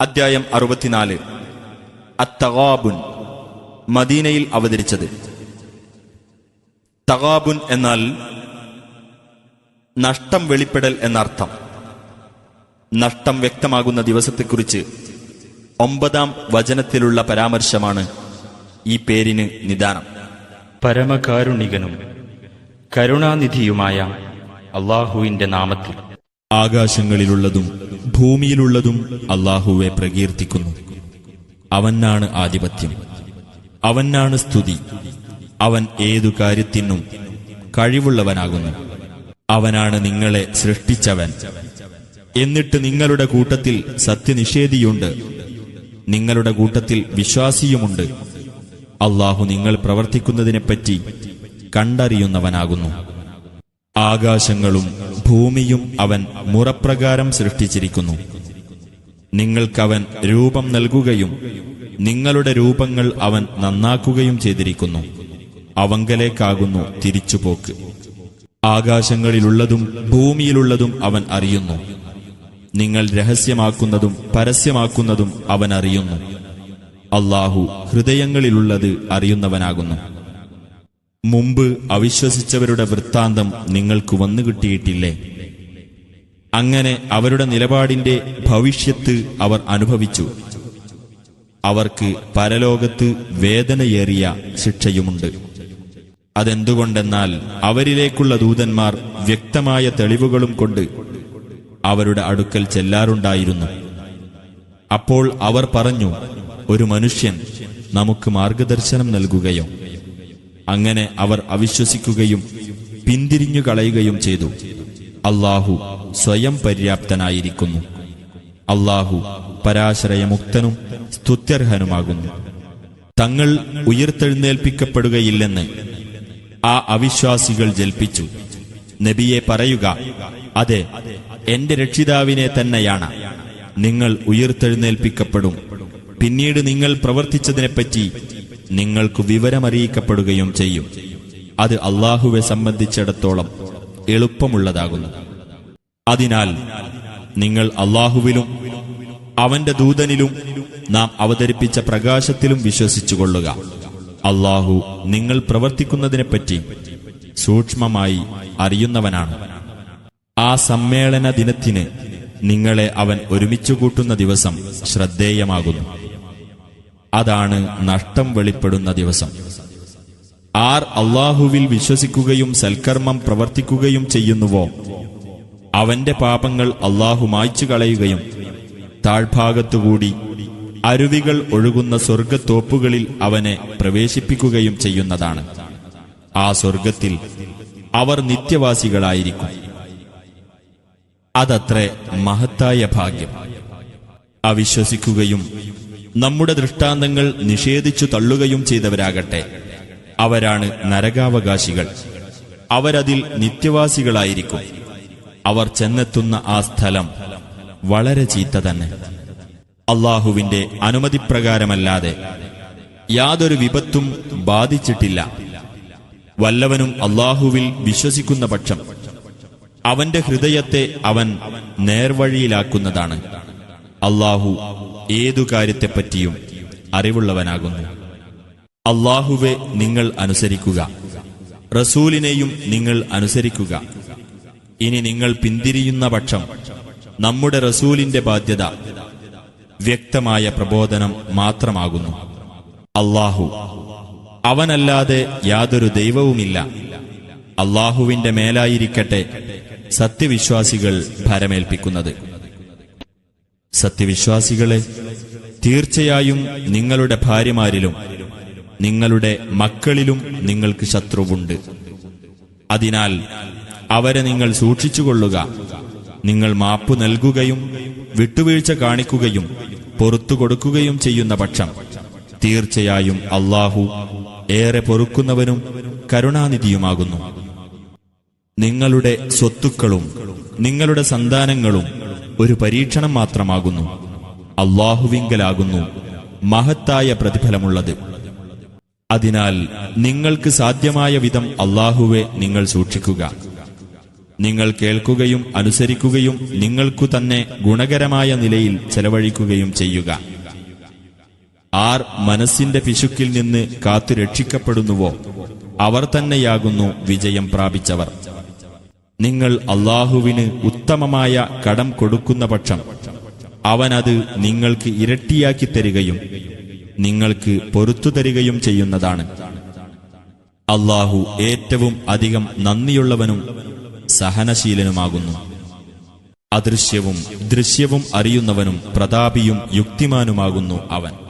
അദ്ധ്യായം അറുപത്തിനാല്. അത്തഗാബുൻ മദീനയിൽ അവതരിച്ചത്. തഗാബുൻ എന്നാൽ നഷ്ടം വെളിപ്പെടൽ എന്നർത്ഥം. നഷ്ടം വ്യക്തമാകുന്ന ദിവസത്തെക്കുറിച്ച് ഒമ്പതാം വചനത്തിലുള്ള പരാമർശമാണ് ഈ പേരിന് നിദാനം. പരമകാരുണികനും കരുണാനിധിയുമായ അള്ളാഹുവിന്റെ നാമത്തിൽ. ആകാശങ്ങളിലുള്ളതും ഭൂമിയിലുള്ളതും അള്ളാഹുവെ പ്രകീർത്തിക്കുന്നു. അവനാണ് ആധിപത്യം. അവനാണ് സ്തുതി. അവൻ ഏതു കാര്യത്തിനും കഴിവുള്ളവനാകുന്നു. അവനാണ് നിങ്ങളെ സൃഷ്ടിച്ചവൻ. എന്നിട്ട് നിങ്ങളുടെ കൂട്ടത്തിൽ സത്യനിഷേധിയുണ്ട്. നിങ്ങളുടെ കൂട്ടത്തിൽ വിശ്വാസിയുമുണ്ട്. അള്ളാഹു നിങ്ങൾ പ്രവർത്തിക്കുന്നതിനെപ്പറ്റി കണ്ടറിയുന്നവനാകുന്നു. ആകാശങ്ങളും ഭൂമിയും അവൻ മുറപ്രകാരം സൃഷ്ടിച്ചിരിക്കുന്നു. നിങ്ങൾക്കവൻ രൂപം നൽകുകയും നിങ്ങളുടെ രൂപങ്ങൾ അവൻ നന്നാക്കുകയും ചെയ്തിരിക്കുന്നു. അവങ്കലേക്കാകുന്നു തിരിച്ചുപോക്ക്. ആകാശങ്ങളിലുള്ളതും ഭൂമിയിലുള്ളതും അവൻ അറിയുന്നു. നിങ്ങൾ രഹസ്യമാക്കുന്നതും പരസ്യമാക്കുന്നതും അവൻ അറിയുന്നു. അള്ളാഹു ഹൃദയങ്ങളിലുള്ളത് അറിയുന്നവനാകുന്നു. മുമ്പ് അവിശ്വസിച്ചവരുടെ വൃത്താന്തം നിങ്ങൾക്ക് വന്നു കിട്ടിയിട്ടില്ലേ? അങ്ങനെ അവരുടെ നിലപാടിന്റെ ഭവിഷ്യത്ത് അവർ അനുഭവിച്ചു. അവർക്ക് പരലോകത്ത് വേദനയേറിയ ശിക്ഷയുമുണ്ട്. അതെന്തുകൊണ്ടെന്നാൽ അവരിലേക്കുള്ള ദൂതന്മാർ വ്യക്തമായ തെളിവുകളും കൊണ്ട് അവരുടെ അടുക്കൽ ചെല്ലാറുണ്ടായിരുന്നു. അപ്പോൾ അവർ പറഞ്ഞു ഒരു മനുഷ്യൻ നമുക്ക് മാർഗദർശനം നൽകുകയോ? അങ്ങനെ അവർ അവിശ്വസിക്കുകയും പിന്തിരിഞ്ഞു കളയുകയും ചെയ്തു. അള്ളാഹു സ്വയം പര്യാപ്തനായിരിക്കുന്നു. അള്ളാഹു പരാശ്രയമുക്തനും സ്തുത്യർഹനുമാകുന്നു. തങ്ങൾ ഉയർത്തെഴുന്നേൽപ്പിക്കപ്പെടുകയില്ലെന്ന് ആ അവിശ്വാസികൾ ജൽപ്പിച്ചു. നബിയെ പറയുക അതെ എന്റെ രക്ഷിതാവിനെ തന്നെയാണ്. നിങ്ങൾ ഉയർത്തെഴുന്നേൽപ്പിക്കപ്പെടും. പിന്നീട് നിങ്ങൾ പ്രവർത്തിച്ചതിനെപ്പറ്റി നിങ്ങൾക്ക് വിവരമറിയിക്കപ്പെടുകയും ചെയ്യും. അത് അള്ളാഹുവെ സംബന്ധിച്ചിടത്തോളം എളുപ്പമുള്ളതാകുന്നു. അതിനാൽ നിങ്ങൾ അള്ളാഹുവിലും അവന്റെ ദൂതനിലും നാം അവതരിപ്പിച്ച പ്രകാശത്തിലും വിശ്വസിച്ചുകൊള്ളുക. അള്ളാഹു നിങ്ങൾ പ്രവർത്തിക്കുന്നതിനെപ്പറ്റി സൂക്ഷ്മമായി അറിയുന്നവനാണ്. ആ സമ്മേളന ദിനത്തിന് നിങ്ങളെ അവൻ ഒരുമിച്ചു കൂട്ടുന്ന ദിവസം ശ്രദ്ധേയമാകുന്നു. അതാണ് നഷ്ടം വെളിപ്പെടുന്ന ദിവസം. ആർ അള്ളാഹുവിൽ വിശ്വസിക്കുകയും സൽക്കർമ്മം പ്രവർത്തിക്കുകയും ചെയ്യുന്നുവോ? അവന്റെ പാപങ്ങൾ അള്ളാഹു മായ്ച്ചു കളയുകയും താഴ്ഭാഗത്തുകൂടി അരുവികൾ ഒഴുകുന്ന സ്വർഗത്തോപ്പുകളിൽ അവനെ പ്രവേശിപ്പിക്കുകയും ചെയ്യുന്നതാണ്. ആ സ്വർഗത്തിൽ അവർ നിത്യവാസികളായിരിക്കും. അതത്രേ മഹത്തായ ഭാഗ്യം. അവിശ്വസിക്കുകയും നമ്മുടെ ദൃഷ്ടാന്തങ്ങൾ നിഷേധിച്ചു തള്ളുകയും ചെയ്തവരാകട്ടെ. അവരാണ് നരകാവകാശികൾ. അവരതിൽ നിത്യവാസികളായിരിക്കും. അവർ ചെന്നെത്തുന്ന ആ സ്ഥലം വളരെ ചീത്ത തന്നെ. അള്ളാഹുവിന്റെ അനുമതിപ്രകാരമല്ലാതെ യാതൊരു വിപത്തും ബാധിച്ചിട്ടില്ല. വല്ലവനും അള്ളാഹുവിൽ വിശ്വസിക്കുന്ന പക്ഷം അവന്റെ ഹൃദയത്തെ അവൻ നേർവഴിയിലാക്കുന്നതാണ്. അള്ളാഹു ഏതു കാര്യത്തെപ്പറ്റിയും അറിവുള്ളവനാകുന്നു. അള്ളാഹുവെ നിങ്ങൾ അനുസരിക്കുക. റസൂലിനെയും നിങ്ങൾ അനുസരിക്കുക. ഇനി നിങ്ങൾ പിന്തിരിയുന്ന പക്ഷം നമ്മുടെ റസൂലിന്റെ ബാധ്യത വ്യക്തമായ പ്രബോധനം മാത്രമാകുന്നു. അള്ളാഹു അവനല്ലാതെ യാതൊരു ദൈവവുമില്ല. അള്ളാഹുവിന്റെ മേലായിരിക്കട്ടെ സത്യവിശ്വാസികൾ ഭരമേൽപ്പിക്കുന്നത്. സത്യവിശ്വാസികളെ തീർച്ചയായും നിങ്ങളുടെ ഭാര്യമാരിലും നിങ്ങളുടെ മക്കളിലും നിങ്ങൾക്ക് ശത്രുവുണ്ട്. അതിനാൽ അവരെ നിങ്ങൾ സൂക്ഷിച്ചുകൊള്ളുക നിങ്ങൾ മാപ്പ് നൽകുകയും വിട്ടുവീഴ്ച കാണിക്കുകയും പൊറത്തു കൊടുക്കുകയും ചെയ്യുന്ന പക്ഷം. തീർച്ചയായും അള്ളാഹു ഏറെ പൊറുക്കുന്നവനും കരുണാനിധിയുമാകുന്നു. നിങ്ങളുടെ സ്വത്തുക്കളും നിങ്ങളുടെ സന്താനങ്ങളും ഒരു പരീക്ഷണം മാത്രമാകുന്നു. അള്ളാഹുവിങ്കലാകുന്നു മഹത്തായ പ്രതിഫലമുള്ളത്. അതിനാൽ നിങ്ങൾക്ക് സാധ്യമായ വിധം അള്ളാഹുവെ നിങ്ങൾ സൂക്ഷിക്കുക. നിങ്ങൾ കേൾക്കുകയും അനുസരിക്കുകയും നിങ്ങൾക്കു തന്നെ ഗുണകരമായ നിലയിൽ ചെലവഴിക്കുകയും ചെയ്യുക. ആർ മനസ്സിന്റെ പിശുക്കിൽ നിന്ന് കാത്തു രക്ഷിക്കപ്പെടുന്നുവോ അവർ തന്നെയാകുന്നു വിജയം പ്രാപിച്ചവർ. നിങ്ങൾ അള്ളാഹുവിന് ഉത്തമമായ കടം കൊടുക്കുന്ന പക്ഷം അവനത് നിങ്ങൾക്ക് ഇരട്ടിയാക്കി തരികയും നിങ്ങൾക്ക് പൊറത്തു തരികയും ചെയ്യുന്നതാണ്. അള്ളാഹു ഏറ്റവും അധികം നന്ദിയുള്ളവനും സഹനശീലനുമാകുന്നു. അദൃശ്യവും ദൃശ്യവും അറിയുന്നവനും പ്രതാപിയും യുക്തിമാനുമാകുന്നു അവൻ.